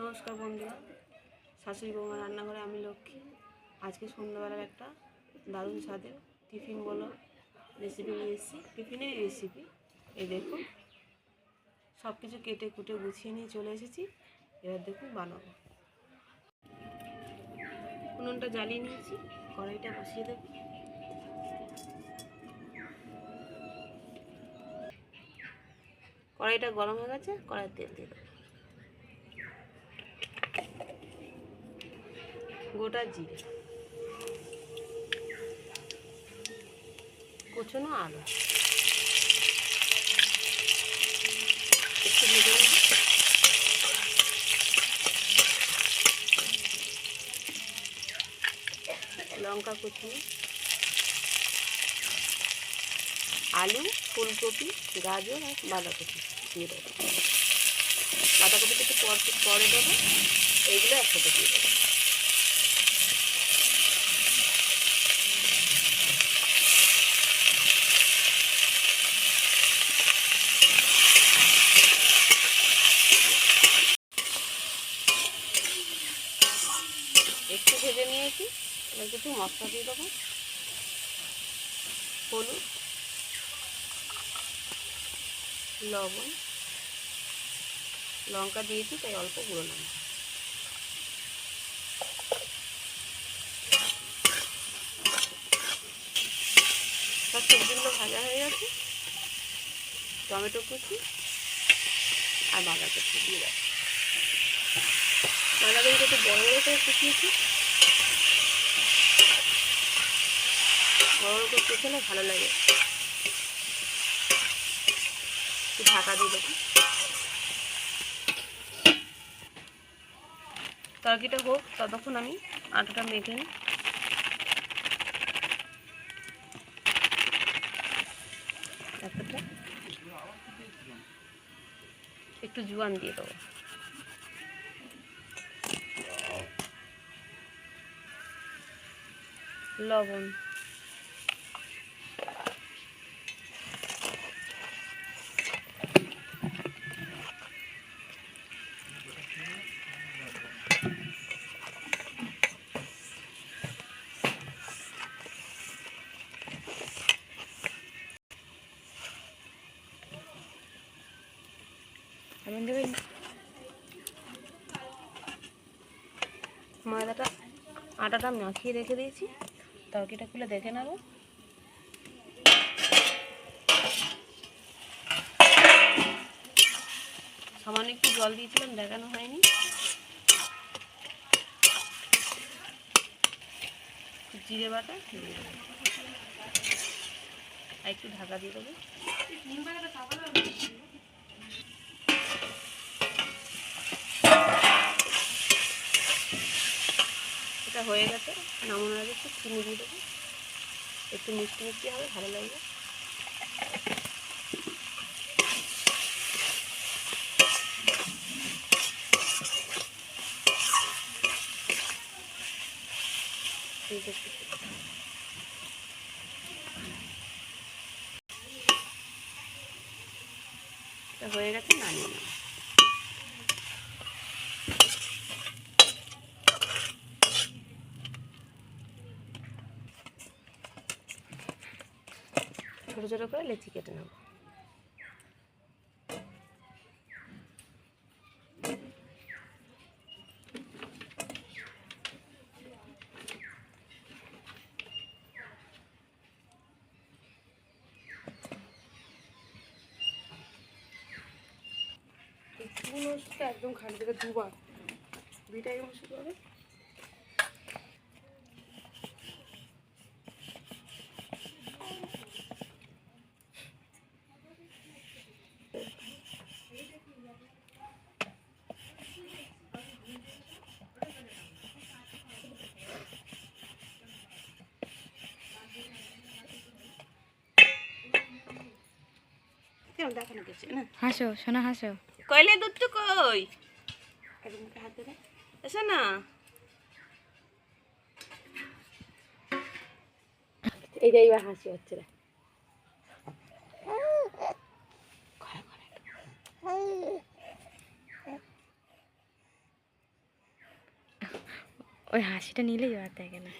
নমস্কার বন্ধুরা শাশুড়ি বৌমা রান্নাঘরে আমি লক্ষ্মী। আজকে সন্ধ্যাবেলার একটা দারুণ স্বাদের টিফিন বলো রেসিপি নিয়ে এসেছি। টিফিনের রেসিপি এই দেখুন সব কিছু কেটে কুটে গুছিয়ে নিয়ে চলে এসেছি। এবার দেখুন বানাবো। উনুনটা জ্বালিয়ে নিয়েছি, কড়াইটা বসিয়ে দেবো। কড়াইটা গরম হয়ে গেছে কড়াইয়ের তেল দিয়ে দেবো। গোটা জিরে। কুচনো আলু। লঙ্কা কুচনো। আলু, ফুলকপি, গাজর আর বাঁধাকপি দিয়ে দেবো। বাঁধাকপিটা একটু পরে দেবো। এইগুলো একসাথে দিয়ে দেবো একটু ভেজে নিয়েছি এবার কিছু মশলা দিয়ে দেবো। হলুদ, লবণ, লঙ্কা দিয়েছি, তাই অল্প গুঁড়ো লঙ্কা সব সবজিগুলো ভাজা হয়ে গেছে। টমেটো কুচি আর বাঁধাকপি দিয়ে দেবো। বাঁধাকপিটা একটু বড় বড় করে কুচিয়েছি। বড় বড় করে কুচালে ভালো লাগে। ঢাকা দিয়ে দেবো। তরকারিটা হোক, ততক্ষণ আমি আটাটা মেখে নিই। একটু জোয়ান দিয়ে দেবো। লবণ। এমন দেবেন ময়দাটা আটাটা মাখিয়ে রেখে দিয়েছি। তরকিটা খুলে দেখে নেব। সামান্য একটু জল দিয়েছিলাম, দেখানো হয়নি। জিরে বাটা। আর একটু ঢাকা দিয়ে দেবো। এটা হয়ে গেছে, নামানোর আগে একটু চিনি দিয়ে দেবো। একটু মিষ্টি মিষ্টি হবে, ভালো লাগবে। হয়ে গেছে, নামিয়ে নেব। ছোটো ছোটো করে লেচি কেটে নেব। একদম খালি থেকে দুবার। ভিটামিন ওষুধ হবে কেন দেখানো গেছে না? হাসো সোনা হাসো। কইলে দুধ তো কই? একদম মুখে হাত ধরে। এসো না এইটা এইবার হাসি হচ্ছে ওই হাসিটা নিলেই আর দেখে না।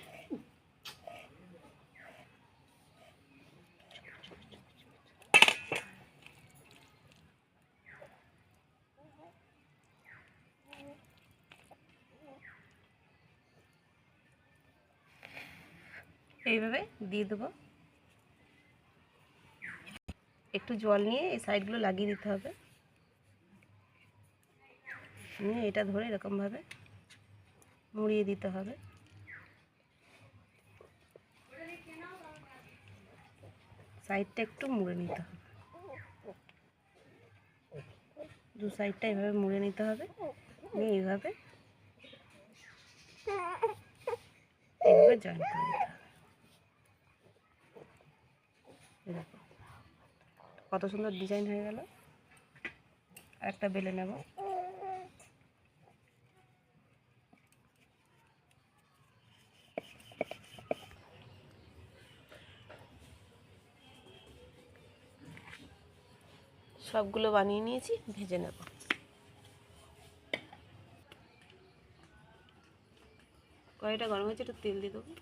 এইভাবে দিয়ে দেবো। একটু জল নিয়ে এই সাইডগুলো লাগিয়ে দিতে হবে। নিয়ে এটা ধরে এরকমভাবে মুড়িয়ে দিতে হবে। সাইডটা একটু মুড়ে নিতে হবে। দু সাইডটা এভাবে মুড়ে নিতে হবে। নিয়ে এইভাবে এইভাবে জয়েন করে দিতে হবে এই দেখো কত সুন্দর ডিজাইন হয়ে গেল। একটা বেলে নেব। সবগুলো বানিয়ে নিয়েছি, ভেজে নেব। কড়াইটা গরম হয়েছে, একটু তেল দিয়ে দেবো।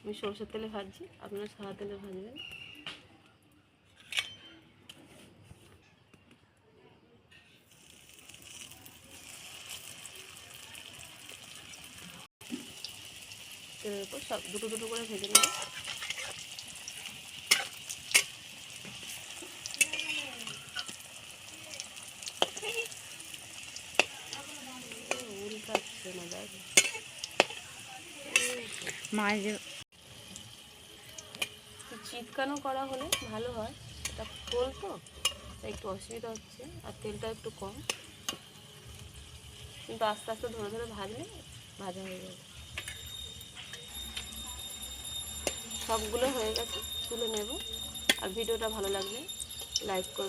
আমি সরষের তেলে ভাজছি, আপনারা সাদা তেলে ভাজবেন। তেলের উপর সব দুটো দুটো করে ভেজে নেব। চিটকানো করা হলে ভালো হয়। এটা খোল তো তাই একটু অসুবিধা হচ্ছে আর তেলটা একটু কম। কিন্তু আস্তে আস্তে ধরে ধরে ভাজলে ভাজা হয়ে যাবে। সবগুলো হয়ে গেছে তুলে নেব। আর ভিডিওটা ভালো লাগলে লাইক করবেন